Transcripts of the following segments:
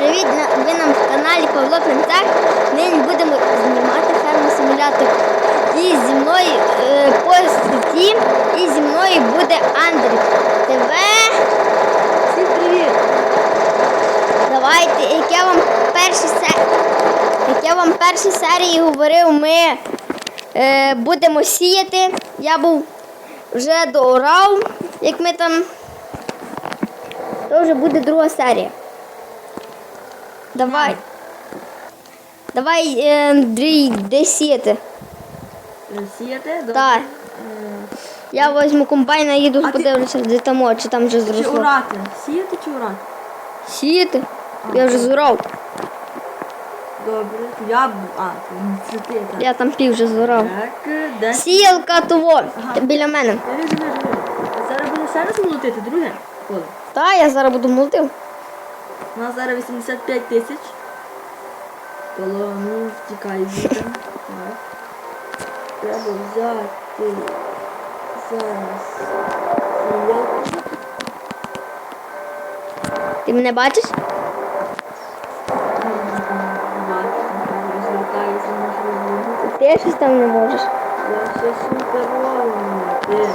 Привіт, ви нам в каналі Павло Пенцак. Нині будемо знімати ферму симулятор. І зі мною е, по і зі мною буде Андрій. ТВ. Всім привіт! Давайте, як я вам перші се- як я вам перші серії говорив, ми е, будемо сіяти. Я був вже доорав, як ми там. То вже буде друга серія. Давай. Давай, Андрій, де сіяти? Сіяти? Так. Я візьму комбайна і їду подивлюся, де там, чи там вже Чи урати? Сіяти чи урати? Сіяти? Я вже зорав. Добре. Я б. А, це ти так. Я там пів вже зорав. Так, де? Сіялка того Ага. біля мене. Диви, диви, диви. А зараз буде ще раз молотити, друге? Коло. Та, я зараз буду молотив. У нас зараз 85 тисяч. Коло, ну, втікай звідти. Треба взяти зараз. Ти мене бачиш? Ти щось там не можеш. Я все супер ловлю.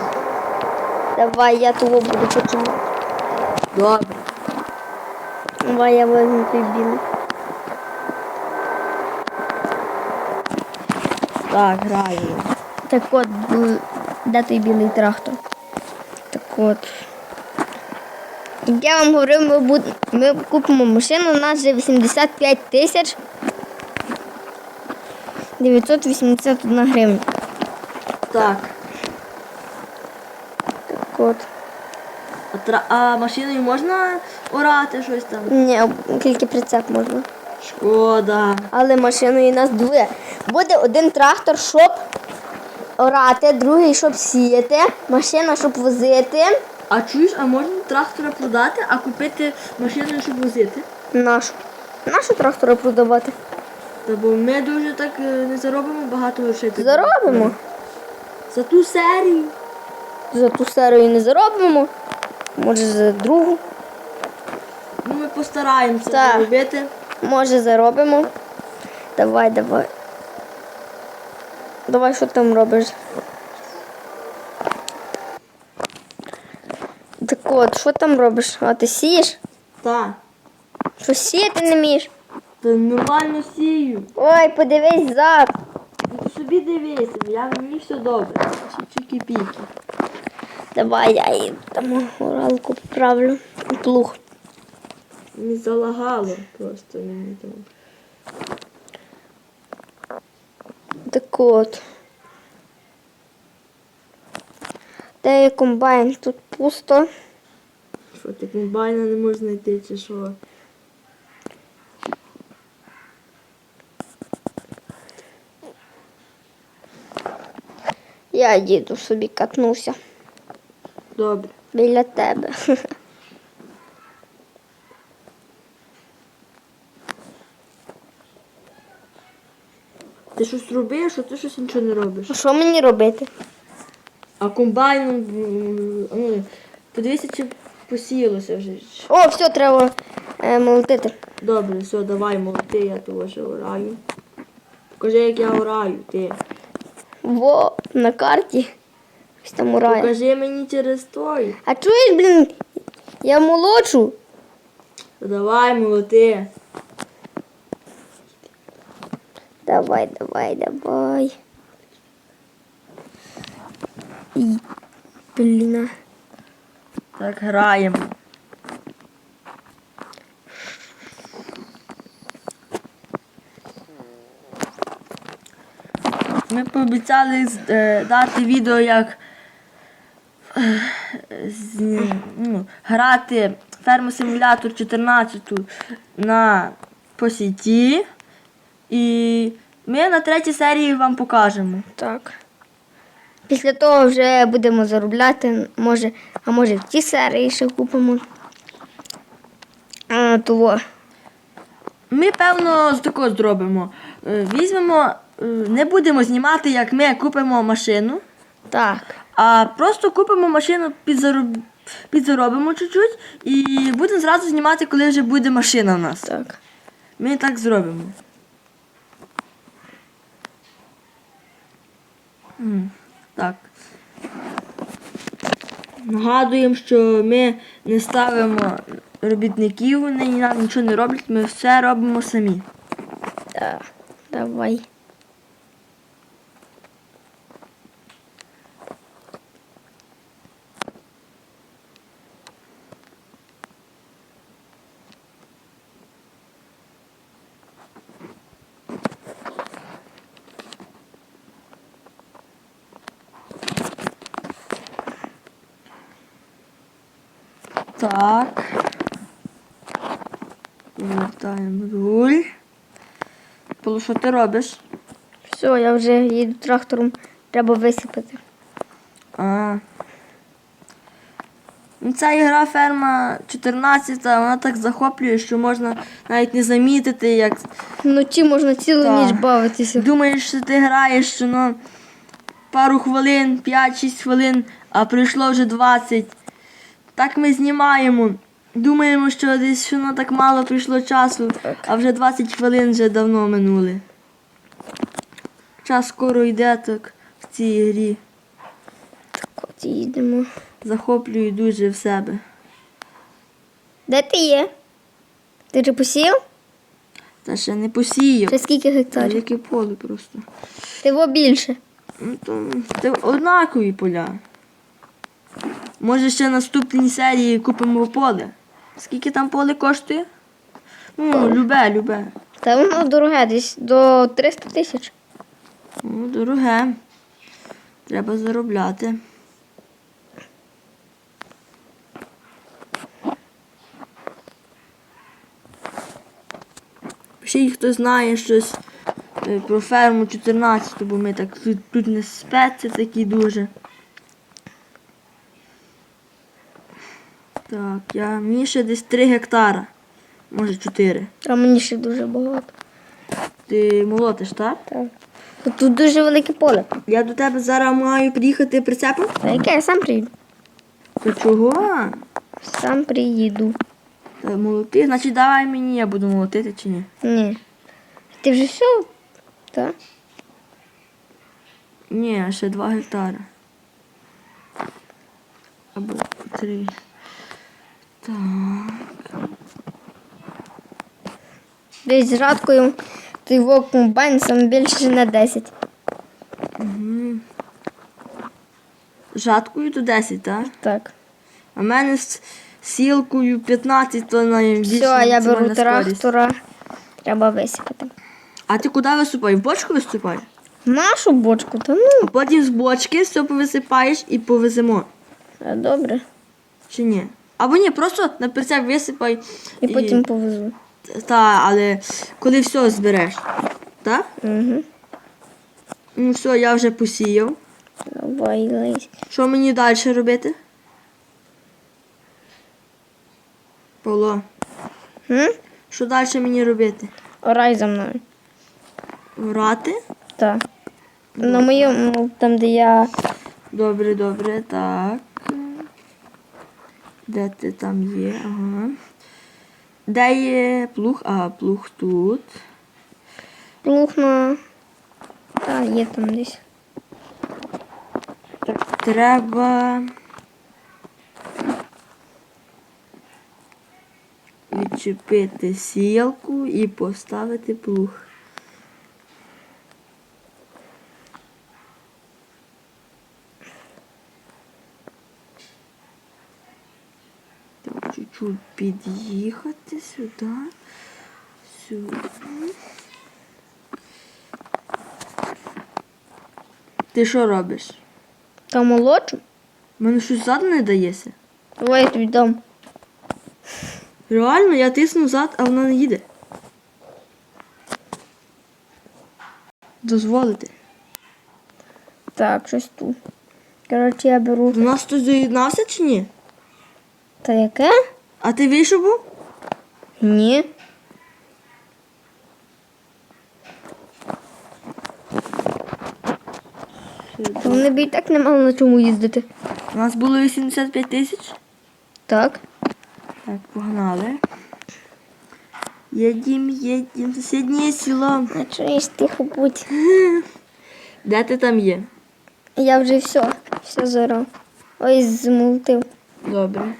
Давай, я того буду починати. Добре. Давай я візьму той білий. Так, граємо. Так от, де той білий трактор? Так от. Я вам говорив, ми, буд... ми купимо машину, у нас вже 85 тисяч 981 гривня. Так. Так от. А, тра... а машиною можна орати щось там? Ні, тільки прицеп можна. Шкода. Але машиною нас двоє. Буде один трактор, щоб орати, другий, щоб сіяти, машина, щоб возити. А чуєш, а можна трактора продати, а купити машину, щоб возити? Нашу. Нашу трактора продавати. Та бо ми дуже так е, не заробимо багато грошей. Заробимо. За ту серію. За ту серію не заробимо. Може за другу. Ну ми постараємося Так. заробити. Може заробимо. Давай, давай. Давай, що там робиш? Так от, що там робиш? А ти сієш? Так. Що сіяти не вмієш? Та нормально сію. Ой, подивись зад. Ну ти собі дивися, я мені все добре. Чики-піки. Давай я їй там горалку поправлю. Плуг. Не залагало просто мені там. Так от. Де є комбайн? Тут пусто. Що ти комбайна не можеш знайти чи що? Я діду собі катнуся Добре. біля тебе. Ти щось робиш, а ти щось нічого не робиш. А що мені робити? А комбайном, м, ну, подивися, чи посіялося вже. О, все, треба е, молотити. Добре, все, давай, молоти, я того ще ораю. Покажи, як я ораю, ти. Во, на карті. Ось там урає. Покажи мені через той. А чуєш, блін, я молодшу. Давай, молоти. Давай, давай, давай. І, блін. Так, граємо. Ми пообіцяли е, дати відео, як з- ну, грати ферму симулятор 14 на по сіті. І ми на третій серії вам покажемо. Так. Після того вже будемо заробляти, може, а може в ті серії ще купимо. А, того. Ми, певно, з такого зробимо. Е, Візьмемо, е, не будемо знімати, як ми купимо машину, Так. А просто купимо машину під зароб... підзаробимо чуть-чуть і будемо зразу знімати, коли вже буде машина в нас. Так. Ми так зробимо. М, Так. Нагадуємо, що ми не ставимо робітників, вони нам нічого не роблять, ми все робимо самі. Так. Давай. Полу, що ти робиш? Все, я вже їду трактором. Треба висипати. А. Ну, Ця ігра ферма 14, вона так захоплює, що можна навіть не замітити, як Вночі можна цілу Так. ніч бавитися. думаєш, що ти граєш, що ну, пару хвилин, 5-6 хвилин, а пройшло вже 20. Так ми знімаємо. Думаємо, що десь що ну, так мало пройшло часу, Так. а вже 20 хвилин вже давно минули. Час скоро йде так в цій грі. От їдемо. Захоплюю дуже в себе. Де ти є? Ти вже посіяв? Та ще не посію. Ще скільки гектарів? яке поле просто. Ти во більше. Ну, то, це однакові поля. Може ще наступній серії купимо поле. Скільки там поле коштує? Ну, любе, любе. Та воно дороге, десь до 300 тисяч. Ну, дороге. Треба заробляти. Пишіть, хто знає щось е, про ферму 14, бо ми так тут, тут не спеці такі дуже. Так, я, мені ще десь 3 гектара. Може 4. А мені ще дуже багато. Ти молотиш, так? Так. Тут дуже велике поле. Я до тебе зараз маю приїхати прицепом? Та яке я сам приїду? То чого? Сам приїду. Та молоти, значить давай мені, я буду молотити чи ні? Ні. Ти вже все? Так. Ні, ще 2 гектари. Або 3. Так. Десь радкою той вовк комбайн сам більше на 10. Угу. Жаткою то 10, так? Так. А в мене з сілкою 15, то найбільше. Все, я беру трактора. Треба висипати. А ти куди висипаєш? В бочку висипаєш? Нашу бочку, та ну. А потім з бочки все повисипаєш і повеземо. а, Добре. Чи ні? Або ні, просто на прицеп висипай. І потім повезу. Та, але коли все збереш. Так? Угу. Ну все, я вже посіяв. Давай, лезь. Що мені далі робити? Павло, М? що далі мені робити? Орай за мною. Грати? Так. На моєму, там, де я. Добре, добре, так. Де ти там є? Ага. Де є плуг? А, плуг тут. Плуг на. Та, є там десь. Так, треба. Відчепити сілку і поставити плуг. Чуть-чуть під'їхати сюди. Сюди. Ти що робиш? Там молодшу? У мене щось ззаду не дається. Давай я тобі дам. Реально, я тисну зад, а вона не їде. Дозволити. Так, щось тут. Коротше, я беру. До нас хтось доєднався чи ні? Та яке? А ти вийшов був? Ні. Вони б і так не мали на чому їздити. У нас було 85 тисяч. Так. Так, погнали. Їдім, їдім, сусіднє село. А чуєш, тихо будь. Де ти там є? Я вже все, все зорав. Ой, змолотив. Добре.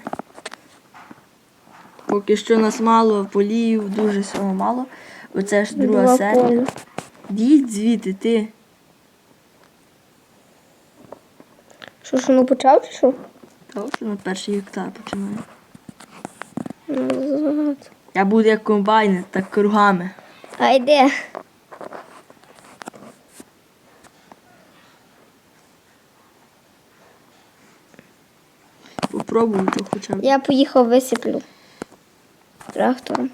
Поки що нас мало, полів дуже всього мало. Оце ж друга серія. поля. Звідти, ти. Що ж, воно почав чи що? Та що на перший гектар починає. Назад. Я буду як комбайнер, так кругами. А йде. Попробую, то хоча б. Я поїхав висиплю. Трактором.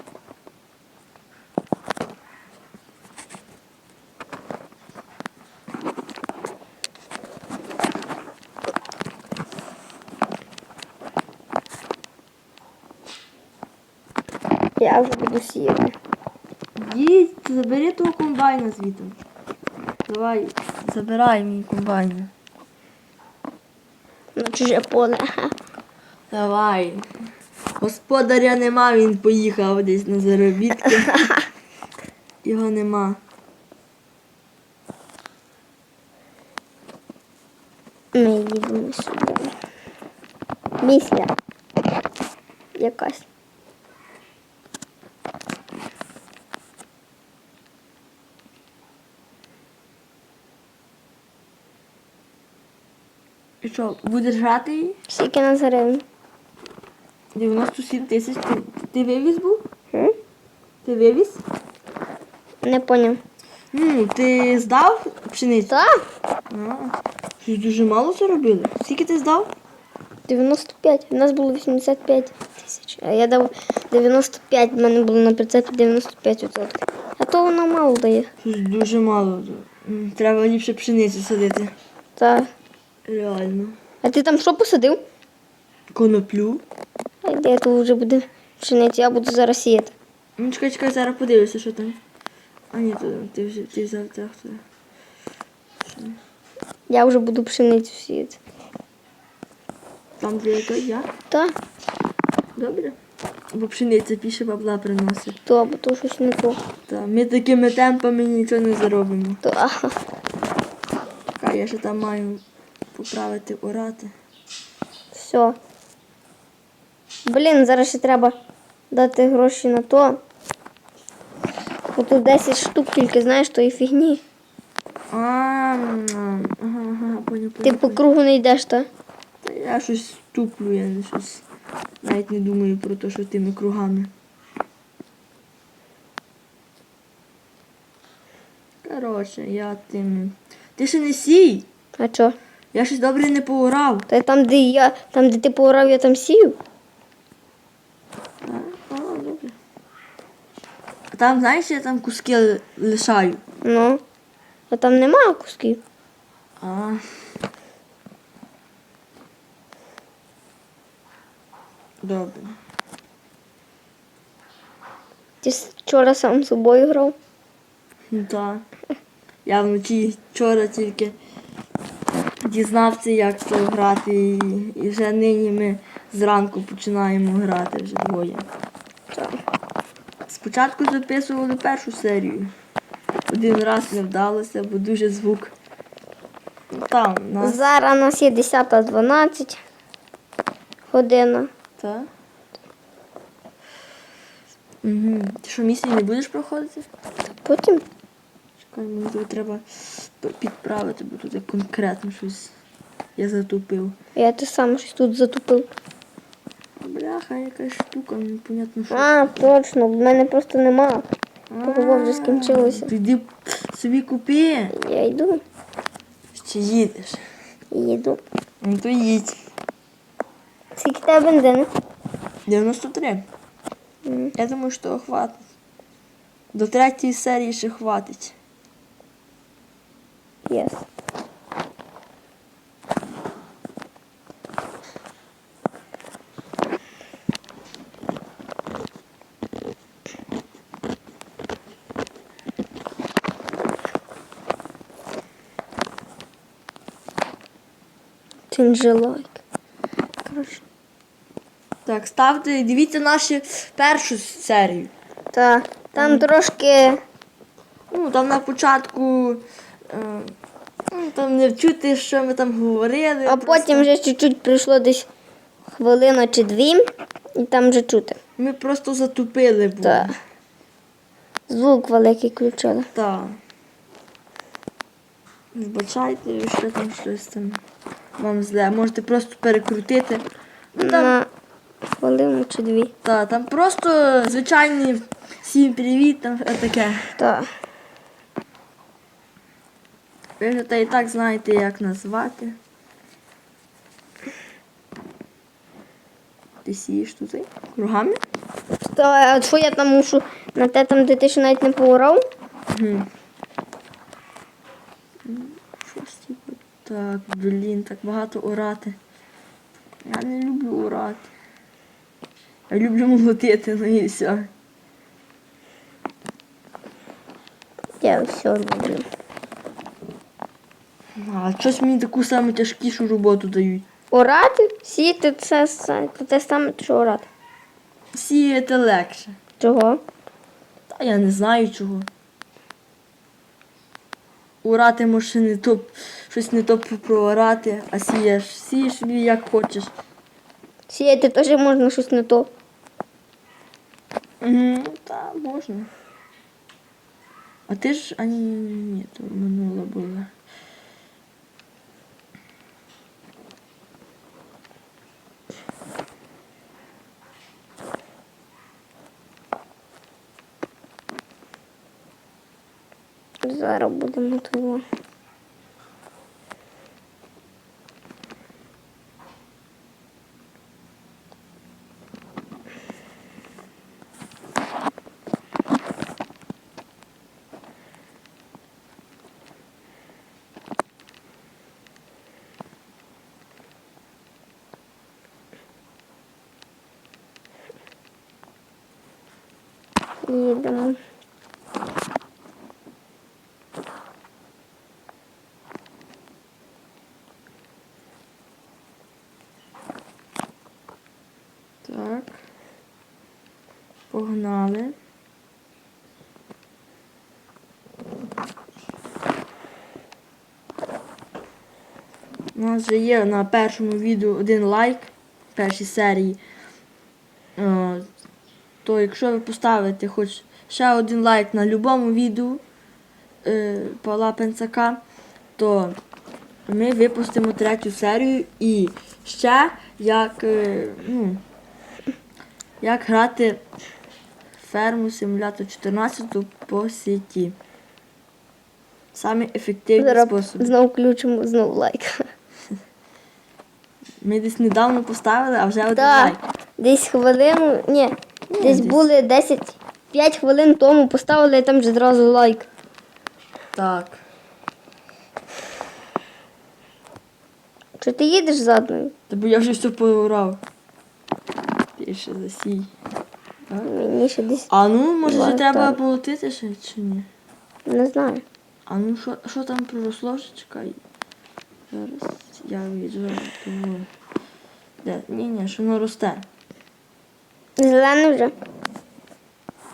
Я вже буду сіяти. Діть, забери того комбайна звідти. Давай, забирай мій комбайн. На чуже поле. Давай. Господаря нема, він поїхав десь на заробітки. Його нема. Ми їдемо сюди. Місля. Якась. І що, будеш грати її? Скільки на гривень? 97 тисяч. Ти, ти вивіз був? М? Ти вивіз? Не поняв. Ну, ти здав пшеницю? Так? А, щось дуже мало заробили. Скільки ти здав? 95. У нас було 85 тисяч. А я дав 95, в мене було на прицепі 95 відсотків. А то воно мало дає. Щось дуже мало. М, Треба ліпше пшеницю садити. Так. Реально. А ти там що посадив? Коноплю. Де то вже буде пшениця, я буду зараз сіяти. Ну, чекай, чекай, зараз подивлюся, що там. А ні, то ти вже ти трактор. Я вже буду пшеницю сіяти. Там де яка я. Так, Добре. Бо пшениця більше бабла приносить. то або то щось не то. Та ми такими темпами нічого не заробимо. То, ага. Чекай, я ще там маю поправити орати. Все. Блін, зараз ще треба дати гроші на то. Бо тут 10 штук тільки, знаєш, тої фігні. А, ага, ага, поняв, Ти поняв. по кругу не йдеш, так? Та я щось туплю, я не щось навіть не думаю про те, що тими кругами. Коротше, я тими. Ти ще не сій! А чо? Я щось добре не поорав. Та там, де я, там, де ти поорав, я там сію. А, а, добре. А там, знаєш, я там куски лишаю. Ну. А там нема кусків. А. Добре. Ти вчора сам з собою грав. Ну так. Я вночі вчора тільки дізнався, як це грати, і, і вже нині ми зранку починаємо грати вже двоє. Так. Спочатку записували першу серію. Один раз не вдалося, бо дуже звук. Там у нас. Зараз у нас є 10.12 година. Так. Угу. Ти що місію не будеш проходити? Потім Чекай, мені тут треба підправити, бо тут конкретно щось я затупив. я те саме щось тут затупив. Бляха, якась штука, непонятно що. А, точно, в мене просто нема. Того вже скінчилося. Ти йди собі купи. Я йду, Чи їдеш? їду. Ну то їдь. Скільки в тебе бензину? 93. Мгм. Я думаю, що того хватить. До третьої серії ще хватить. Єс. Like. Коротше. Так, ставте, дивіться нашу першу серію. Та, там трошки. Ну, там на початку е, ну, там не чути, що ми там говорили. А потім вже чуть-чуть прийшло десь хвилина чи дві, і там вже чути. Ми просто затупили були. Так. Звук великий включили. Так. Вибачайте, що там щось там вам зле. Можете просто перекрутити. Ну, там, На хвилину чи дві. та, там просто звичайні всім привіт, там таке. Так. Ви вже та і так знаєте, як назвати. Ти сієш тут кругами? Та, а що я там мушу на те там, де ти ще навіть не поорав? Угу. Щось типу. Так, блін, так багато орати. Я не люблю орати. Я люблю молотити, ну і все. Я все люблю. А щось мені таку саму тяжкішу роботу дають. Орати, сіяти це, це, те саме, що орати. Сіяти легше. Чого? Та я не знаю чого. Урати може не то, щось не то проорати, а сієш. Сієш собі як хочеш. Сіяти теж можна щось не то. Ну, та можна. А ти ж ані ні, то минуло була. Зараз будемо того. Їдемо. Так. Погнали. У нас вже є на першому відео один лайк в першій серії. Е, То якщо ви поставите хоч ще один лайк на будь-якому відео е, Павла Пенцака, то ми випустимо третю серію і ще як, е, ну, як грати ферму симулятор 14 по сіті. Саме ефективний спосіб. знову включимо знову лайк. Ми десь недавно поставили, а вже один лайк. десь хвилину, ні, десь десь. були 10, 5 хвилин тому поставили, і там вже зразу лайк. Так. Чи ти їдеш задною? Та бо я вже все поурав. Ще засій. Мені ще десь А ну, може, Лайк, треба молотити ще чи ні? не знаю. А ну що, що там проросло? Ще Чекай. Зараз я віджу. Де? Ні, ні, що воно росте. Зелений вже.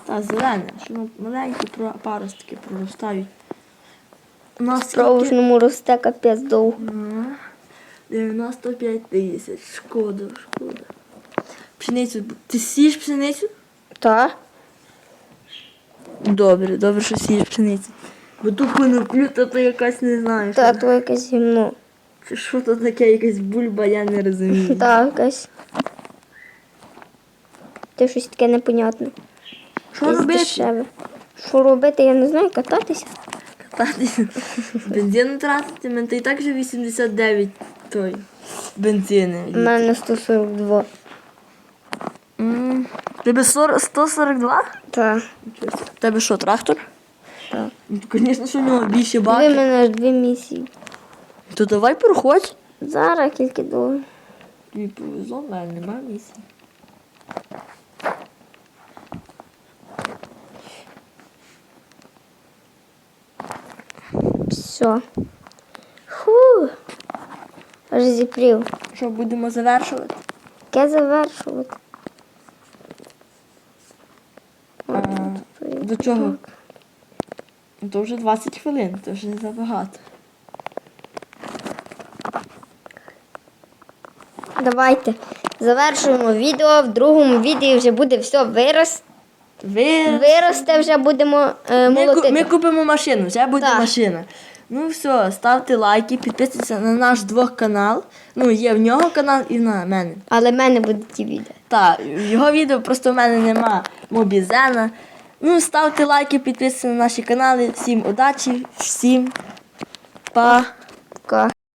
Та зелене, що воно маленькі про- паростки проростають. У нас В провожному росте капець довго. Ага. 95 тисяч. Шкода, шкода. Пшеницю. Ти сієш пшеницю? Так. Добре, добре, що сієш пшеницю. Бо ту коноплю, то, то якась не знаю. Та то якесь гімно. Чи що то таке, якась бульба, я не розумію. Так, якась. Це щось таке непонятне. Що Якесь робити? дешеве. Що робити, я не знаю, кататися. Кататися. Бензин тратити, мене і так же 89 той бензини. У мене 142. Тебе 40 142? Так. Тебе що, трактор? Так. Ну, Звісно, що в нього більше Ви мене аж дві місії. То давай проходь. Зараз тільки довго. Тобі повезло, в мене немає місця. Все. Фу. Аж зіпрів. Що, будемо завершувати? Яке завершувати? До чого? То вже 20 хвилин, то вже забагато. Давайте завершуємо відео. В другому відео вже буде все вирос. Ви... Виросте, вже будемо е, Ми, ми купимо машину, вже буде Так. машина. Ну все, ставте лайки, підписуйтесь на наш двох канал. Ну, є в нього канал і на мене. Але в мене будуть ті відео. Так, його відео просто в мене нема мобізена. Ну, ставте лайки, підписуйтесь на наші канали. Всім удачі, всім па.